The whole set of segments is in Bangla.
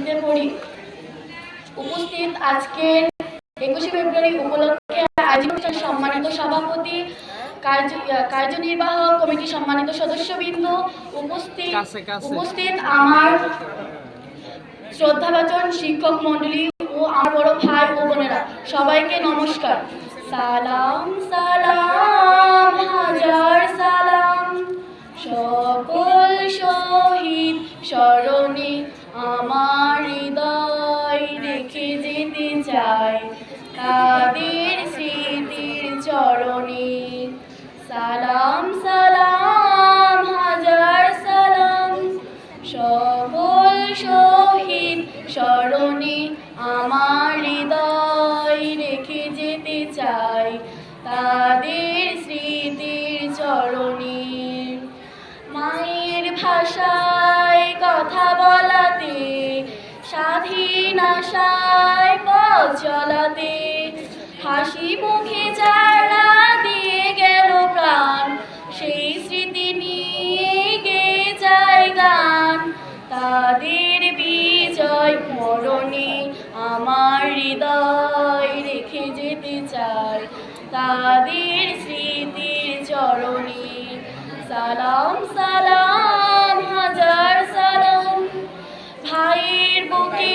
নিতে পড়ি উপস্থিত একুশে ফেব্রুয়ারি উপলক্ষে আয়োজিত সম্মানিত সভাপতি কার্যনির্বাহক কমিটি সম্মানিত সদস্যবৃন্দ। উপস্থিত। উপস্থিত আমার শ্রদ্ধাভাজন শিক্ষক মণ্ডলী ও আমার বড় ভাই ও বোনেরা সবাইকে নমস্কার। সালাম সালাম হাজার সালাম। সকল শহীদ স্মরণে আমার তাদের স্মৃতির চরণে? সালাম সালাম, হাজার সালাম। সকল শহীদ স্মরণে আমার হৃদয় রেখে যেতে চাই। তাদের স্মৃতির চরণে। মায়ের ভাষায় কথা বলাতে স্বাধীন পথ চলাতে হাসি মুখে যারা দিয়ে গেল প্রাণ, সেই স্মৃতি নিয়ে গে যায় গান। তাদের বিজয় মরণে আমার হৃদয় রেখে যেতে চাই তাদের স্মৃতির চরণে সালাম সালাম, হাজার সালাম। ভাইয়ের বুকে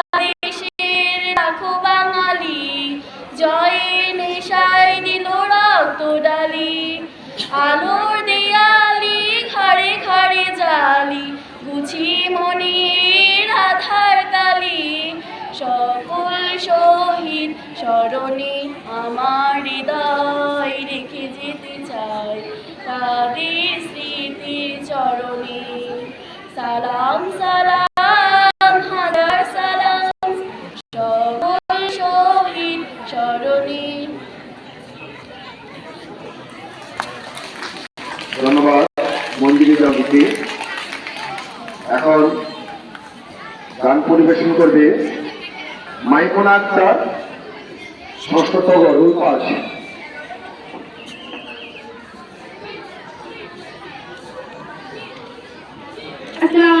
বাঙালি জয়ের নেশায় দিল রক্ত ডালি, আলোর দেয়ালি ঘাড়ে ঘাড়ে জালি, গুছি মনির আধার কালি সকল শহীদ স্মরণে আমার হৃদয় রেখে যেতে চাই, তাদের স্মৃতির চরণে। সালাম সালাম। ধন্যবাদ মঞ্জুরি দম্পতি এখন গান পরিবেশন করবে মাইকোনা আক্তার ষষ্ঠ তগরুল পাশ আসসালামু আচ্ছা,